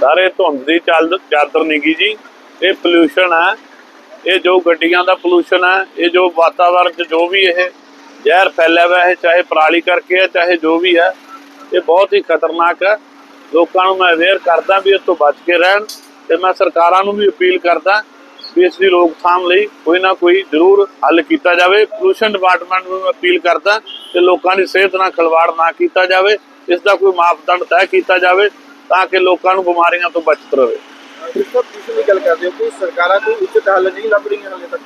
ਸਾਰੇ ਧੁੰਦ ਦੀ ਚੱਲ ਚਾਦਰ ਨਿੱਗੀ ਜੀ, ਇਹ ਪੋਲੂਸ਼ਨ ਹੈ। ਇਹ ਜੋ ਗੱਡੀਆਂ ਦਾ ਪੋਲੂਸ਼ਨ ਹੈ, ਇਹ ਜੋ ਵਾਤਾਵਰਣ 'ਚ ਜੋ ਵੀ ਇਹ ਜ਼ਹਿਰ ਫੈਲਿਆ ਹੋਇਆ ਹੈ, ਚਾਹੇ ਪਰਾਲੀ ਕਰਕੇ ਹੈ, ਚਾਹੇ ਜੋ ਵੀ ਹੈ, ਇਹ ਬਹੁਤ ਹੀ ਖਤਰਨਾਕ ਹੈ। ਲੋਕਾਂ ਨੂੰ ਮੈਂ ਅਵੇਅਰ ਕਰਦਾ ਵੀ ਇਸ ਤੋਂ ਬਚ ਕੇ ਰਹਿਣ ਤੇ ਮੈਂ ਸਰਕਾਰਾਂ ਨੂੰ ਵੀ ਅਪੀਲ ਕਰਦਾ ਵੀ ਇਸ ਦੀ ਰੋਕਥਾਮ ਲਈ ਕੋਈ ਨਾ ਕੋਈ ਜ਼ਰੂਰ ਹੱਲ ਕੀਤਾ ਜਾਵੇ। ਪੋਲੂਸ਼ਨ ਡਿਪਾਰਟਮੈਂਟ ਨੂੰ ਮੈਂ ਅਪੀਲ ਕਰਦਾ ਕਿ ਲੋਕਾਂ ਦੀ ਸਿਹਤ ਨਾਲ ਖਿਲਵਾੜ ਨਾ ਕੀਤਾ ਜਾਵੇ। ਇਸ ਦਾ ਕੋਈ ਮਾਪਦੰਡ ਤੈਅ ਕੀਤਾ ਜਾਵੇ। ਤਾਂ ਕਿ ਲੋਕਾਂ ਨੂੰ ਬਿਮਾਰੀਆਂ ਤੋਂ ਬਚਤ ਰਹੇ ਸਭ ਤੁਸੀਂ ਵੀ ਗੱਲ ਕਰਦੇ ਹੋ ਕਿ ਸਰਕਾਰਾਂ ਕੋਈ ਉਚਿਤ ਹੱਲ ਨਹੀਂ ਲੱਭ ਰਹੀਆਂ ਹਾਲੇ ਤੱਕ।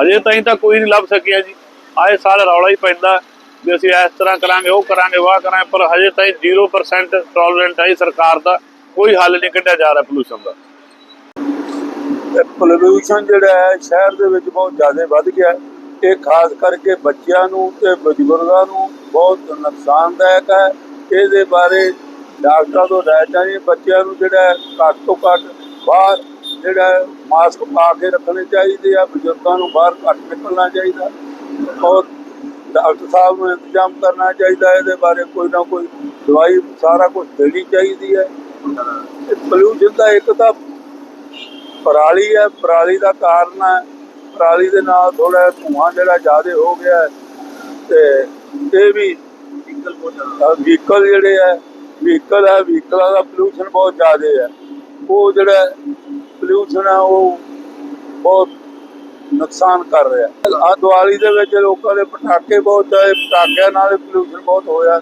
ਹਜੇ ਤਾਈਂ ਤਾਂ ਕੋਈ ਨਹੀਂ ਲੱਭ ਸਕਿਆ ਜੀ। ਆਏ ਸਾਲ ਰੌਲਾ ਹੀ ਪੈਂਦਾ ਵੀ ਅਸੀਂ ਇਸ ਤਰ੍ਹਾਂ ਕਰਾਂਗੇ ਉਹ ਕਰਾਂਗੇ ਵਾਹ ਕਰਾਂਗੇ ਪਰ ਹਜੇ ਤਾਈਂ 0% ਟੋਲਰੈਂਟ ਹੈ ਸਰਕਾਰ ਦਾ। ਕੋਈ ਹੱਲ ਨਹੀਂ ਕੱਢਿਆ ਜਾ ਰਿਹਾ ਪੋਲੂਸ਼ਨ ਦਾ। ਪੋਲੂਸ਼ਨ ਜਿਹੜਾ ਹੈ ਸ਼ਹਿਰ ਦੇ ਵਿੱਚ ਬਹੁਤ ਜ਼ਿਆਦਾ ਵੱਧ ਗਿਆ। ਹੈ। ਇਹ ਖਾਸ ਕਰਕੇ ਬੱਚਿਆਂ ਨੂੰ ਤੇ ਬਜ਼ੁਰਗਾਂ ਨੂੰ ਬਹੁਤ ਨੁਕਸਾਨਦਾਇਕ ਹੈ। ਇਹਦੇ ਬਾਰੇ ਡਾਕਟਰਾਂ ਤੋਂ ਰਾਏ ਚਾਹੀਦੀ ਬੱਚਿਆਂ ਨੂੰ ਜਿਹੜਾ ਘੱਟ ਤੋਂ ਘੱਟ ਬਾਹਰ ਜਿਹੜਾ ਮਾਸਕ ਪਾ ਕੇ ਰੱਖਣੇ ਚਾਹੀਦੇ ਆ ਬਜ਼ੁਰਗਾਂ ਨੂੰ ਬਾਹਰ ਘੱਟ ਨਿਕਲਣਾ ਚਾਹੀਦਾ। ਔਰ ਡਾਕਟਰ ਸਾਹਿਬ ਨੂੰ ਇੰਤਜ਼ਾਮ ਕਰਨਾ ਚਾਹੀਦਾ ਇਹਦੇ ਬਾਰੇ ਕੋਈ ਨਾ ਕੋਈ ਦਵਾਈ ਸਾਰਾ ਕੁਝ ਦੇਣੀ ਚਾਹੀਦੀ ਹੈ। ਪੋਲੂਸ਼ਨ ਦਾ ਇੱਕ ਤਾਂ ਪਰਾਲੀ ਹੈ ਪਰਾਲੀ ਦਾ ਕਾਰਨ ਹੈ। ਪਰਾਲੀ ਦੇ ਨਾਲ ਥੋੜਾ ਧੂਆਂ ਜਿਹੜਾ ਜ਼ਿਆਦਾ ਹੋ ਗਿਆ ਤੇ ਇਹ ਵੀ ਵਹੀਕਲ ਜਿਹੜੇ ਹੈ ਵਹੀਕਲ ਹੈ ਵਹੀਕਲਾਂ ਦਾ ਪੋਲੂਸ਼ਨ ਬਹੁਤ ਜ਼ਿਆਦਾ ਹੈ। ਉਹ ਜਿਹੜਾ ਪੋਲੂਸ਼ਨ ਹੈ ਉਹ ਬਹੁਤ ਨੁਕਸਾਨ ਕਰ ਰਿਹਾ ਆ ਦੀਵਾਲੀ ਦੇ ਵਿੱਚ ਲੋਕਾਂ ਦੇ ਪਟਾਕੇ ਬਹੁਤ ਚਾਹੇ ਪਟਾਕਿਆਂ ਨਾਲ ਪੋਲੂਸ਼ਨ ਬਹੁਤ ਹੋਇਆ।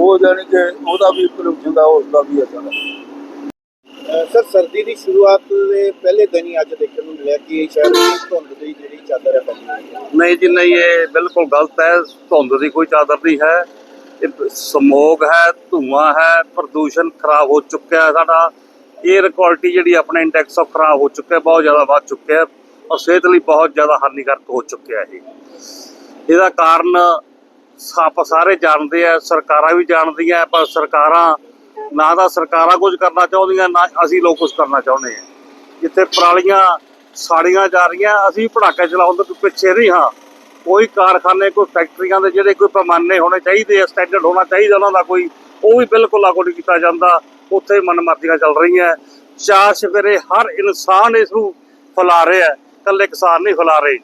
ਉਹ ਜਾਣੀ ਕਿ ਉਹਦਾ ਵੀ ਪੋਲੂਸ਼ਨ ਦਾ ਉਸ ਦਾ ਵੀ ਅਸਰ ਹੈ। ਸਰ ਸਰਦੀ ਦੀ ਸ਼ੁਰੂਆਤ ਦੇ ਪਹਿਲੇ ਦਿਨ ਹੀ ਅੱਜ ਦੇਖਣ ਨੂੰ ਮਿਲਿਆ ਕਿ ਸ਼ਹਿਰ ਵਿੱਚ ਧੁੰਦ ਦੀ ਜਿਹੜੀ ਚਾਦਰ ਹੈ ਫੈਲੀ ਹੋਈ ਹੈ। ਨਹੀਂ ਜੀ ਨਹੀਂ ਇਹ ਬਿਲਕੁਲ ਗਲਤ ਹੈ। ਧੁੰਦ ਦੀ ਕੋਈ ਚਾਦਰ ਨਹੀਂ ਹੈ। ਸਮੋਗ ਹੈ, ਧੂਆਂ ਹੈ, ਪ੍ਰਦੂਸ਼ਣ ਖਰਾਬ ਹੋ ਚੁੱਕਿਆ ਹੈ ਸਾਡਾ। 에ਅਰ ਕੁਆਲਿਟੀ ਜਿਹੜੀ ਆਪਣੇ ਇੰਡੈਕਸ ਆਫ ਖਰਾਬ ਹੋ ਚੁੱਕਿਆ, ਬਹੁਤ ਜ਼ਿਆਦਾ ਵੱਧ ਚੁੱਕਿਆ ਔਰ ਸਿਹਤ ਲਈ ਬਹੁਤ ਜ਼ਿਆਦਾ ਹਾਨੀਕਾਰਕ ਹੋ ਚੁੱਕਿਆ ਇਹ। ਇਹਦਾ ਕਾਰਨ ਆਪ ਸਾਰੇ ਜਾਣਦੇ ਆ, ਸਰਕਾਰਾਂ ਵੀ ਜਾਣਦੀਆਂ, ਪਰ ਸਰਕਾਰਾਂ ਨਾ ਤਾਂ ਸਰਕਾਰਾਂ ਕੁਝ ਕਰਨਾ ਚਾਹੁੰਦੀਆਂ, ਨਾ ਅਸੀਂ ਲੋਕ ਕੁਝ ਕਰਨਾ ਚਾਹੁੰਦੇ ਆ ਜਿੱਥੇ ਪਰਾਲੀਆਂ ਸਾੜੀਆਂ ਜਾ ਰਹੀਆਂ, ਅਸੀਂ ਪੜਾਕੇ ਚਲਾਉਣ ਤੋਂ ਪਿੱਛੇ ਨਹੀਂ ਹਾਂ। ਕੋਈ ਕਾਰਖਾਨੇ, ਕੋਈ ਫੈਕਟਰੀਆਂ ਦੇ ਜਿਹੜੇ ਕੋਈ ਪੈਮਾਨੇ ਹੋਣੇ ਚਾਹੀਦੇ ਆ ਸਟੈਂਡਰਡ ਹੋਣਾ ਚਾਹੀਦਾ ਉਹਨਾਂ ਦਾ ਕੋਈ, ਉਹ ਵੀ ਬਿਲਕੁਲ ਲਾਗੂ ਨਹੀਂ ਕੀਤਾ ਜਾਂਦਾ। ਉੱਥੇ ਮਨਮਰਜ਼ੀਆਂ ਚੱਲ ਰਹੀਆਂ। ਚਾਰ ਸਵੇਰੇ ਹਰ ਇਨਸਾਨ ਇਸ ਨੂੰ ਫੈਲਾ ਰਿਹਾ ਹੈ। ਇਕੱਲੇ ਕਿਸਾਨ ਨਹੀਂ ਫੈਲਾ ਰਹੇ।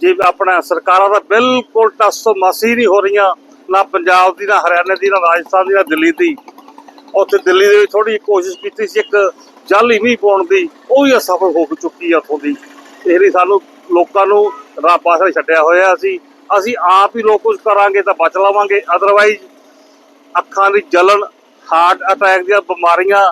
ਜੇ ਆਪਣਾ ਸਰਕਾਰਾਂ ਦਾ ਬਿਲਕੁਲ ਟਸੋ ਮਾਸੀ ਨਹੀਂ ਹੋ ਰਹੀਆਂ, ਨਾ ਪੰਜਾਬ ਦੀ, ਨਾ ਹਰਿਆਣਾ ਦੀ, ਨਾ ਰਾਜਸਥਾਨ ਦੀ, ਨਾ ਦਿੱਲੀ ਦੀ। ਉੱਥੇ ਦਿੱਲੀ ਦੇ ਵਿੱਚ ਥੋੜੀ ਕੋਸ਼ਿਸ਼ ਕੀਤੀ ਸੀ, ਇੱਕ ਜਲ ਮੀਂਹ ਪਾਉਣ ਦੀ, ਉਹ ਵੀ ਅਸਫਲ ਹੋ ਚੁੱਕੀ ਆ ਉੱਥੋਂ ਦੀ। ਇਹ ਲਈ ਸਾਨੂੰ ਲੋਕਾਂ ਨੂੰ ਰੱਬ ਆਸਰੇ ਛੱਡਿਆ ਹੋਇਆ ਸੀ। ਅਸੀਂ ਆਪ ਹੀ ਲੋਕ ਕੁਝ ਕਰਾਂਗੇ ਤਾਂ ਬਚ ਲਵਾਂਗੇ। ਅਦਰਵਾਈਜ਼ ਅੱਖਾਂ ਦੀ ਜਲਨ ਹਾਰਟ ਅਟੈਕ ਦੀਆਂ ਬਿਮਾਰੀਆਂ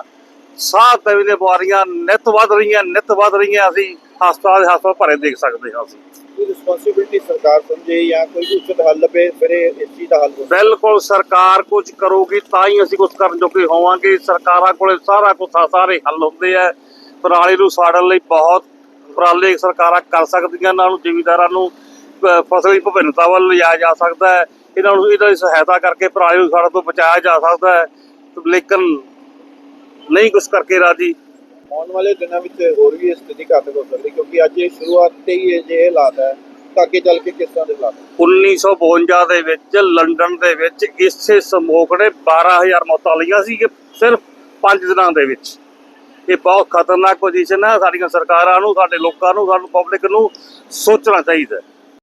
ਸਾਹ ਤਵੀ ਦੀਆਂ ਬਿਮਾਰੀਆਂ ਨਿਤ ਵੱਧ ਰਹੀਆਂ ਨਿਤ ਵੱਧ ਰਹੀਆਂ ਅਸੀਂ ਹਸਪਤਾਲ ਦੇ ਹਸਪਤਾਲ ਭਰੇ ਦੇਖ ਸਕਦੇ ਹਾਂ ਅਸੀਂ। ਕੋਈ ਰਿਸਪੌਂਸਿਬਿਲਟੀ ਸਰਕਾਰ ਸਮਝੇ ਜਾਂ ਕੋਈ ਉਚਿਤ ਹੱਲ ਲੱਭੇ ਫਿਰ ਇਹ ਇਸ ਚੀਜ਼ ਦਾ ਹੱਲ ਹੋ ਸਕਦਾ ਬਿਲਕੁਲ ਸਰਕਾਰ ਕੁਝ ਕਰੂਗੀ ਤਾਂ ਹੀ ਅਸੀਂ ਕੁਝ ਕਰਨ ਜੋਗੇ ਹੋਵਾਂਗੇ। ਸਰਕਾਰਾਂ ਕੋਲੇ ਸਾਰਾ ਕੁਝ ਸਾਰੇ ਹੱਲ ਹੁੰਦੇ ਆ। ਪਰਾਲੀ ਨੂੰ ਸਾੜਨ ਲਈ ਬਹੁਤ ਉਪਰਾਲੇ ਸਰਕਾਰਾਂ ਕਰ ਸਕਦੀਆਂ ਇਹਨਾਂ ਨੂੰ ਜ਼ਿਮੀਂਦਾਰਾਂ ਨੂੰ ਫਸਲੀ ਵਿਭਿੰਨਤਾ ਵੱਲ ਲਿਜਾਇਆ ਜਾ ਸਕਦਾ ਹੈ। ਇਹਨਾਂ ਨੂੰ ਇਹਨਾਂ ਦੀ ਸਹਾਇਤਾ ਕਰਕੇ ਪਰਾਲੀ ਨੂੰ ਸਾੜਨ ਤੋਂ ਬਚਾਇਆ ਜਾ ਸਕਦਾ ਹੈ। ਲੇਕਿਨ ਨਹੀਂ ਕੁਝ ਕਰਕੇ ਰਾਜੀ। ਆਉਣ ਵਾਲੇ ਦਿਨਾਂ ਵਿੱਚ ਹੋਰ ਵੀ ਸਥਿਤੀ ਘਾਤਕ ਹੋ ਸਕਦੀ ਕਿਉਂਕਿ ਅੱਜ ਇਹ ਸ਼ੁਰੂਆਤ ਤੇ ਹੀ ਇਹ ਜੇ ਹਾਲਾਤ ਹੈ। ਤਾਂ ਅੱਗੇ ਚੱਲ ਕੇ ਕਿਸ ਤਰ੍ਹਾਂ ਦੇ ਹਾਲਾਤ 1952 ਦੇ ਵਿੱਚ ਲੰਡਨ ਦੇ ਵਿੱਚ ਇਸੇ ਸਮੋਕ ਨੇ 12000 ਮੌਤਾਂ ਲਈਆਂ ਸੀ ਕਿ ਸਿਰਫ 5 ਦਿਨਾਂ ਦੇ ਵਿੱਚ। ਇਹ ਬਹੁਤ ਖਤਰਨਾਕ ਪੋਜੀਸ਼ਨ ਹੈ ਸਾਡੀਆਂ ਸਰਕਾਰਾਂ ਨੂੰ, ਸਾਡੇ ਲੋਕਾਂ ਨੂੰ, ਸਾਨੂੰ ਪਬਲਿਕ ਨੂੰ ਸੋਚਣਾ ਚਾਹੀਦਾ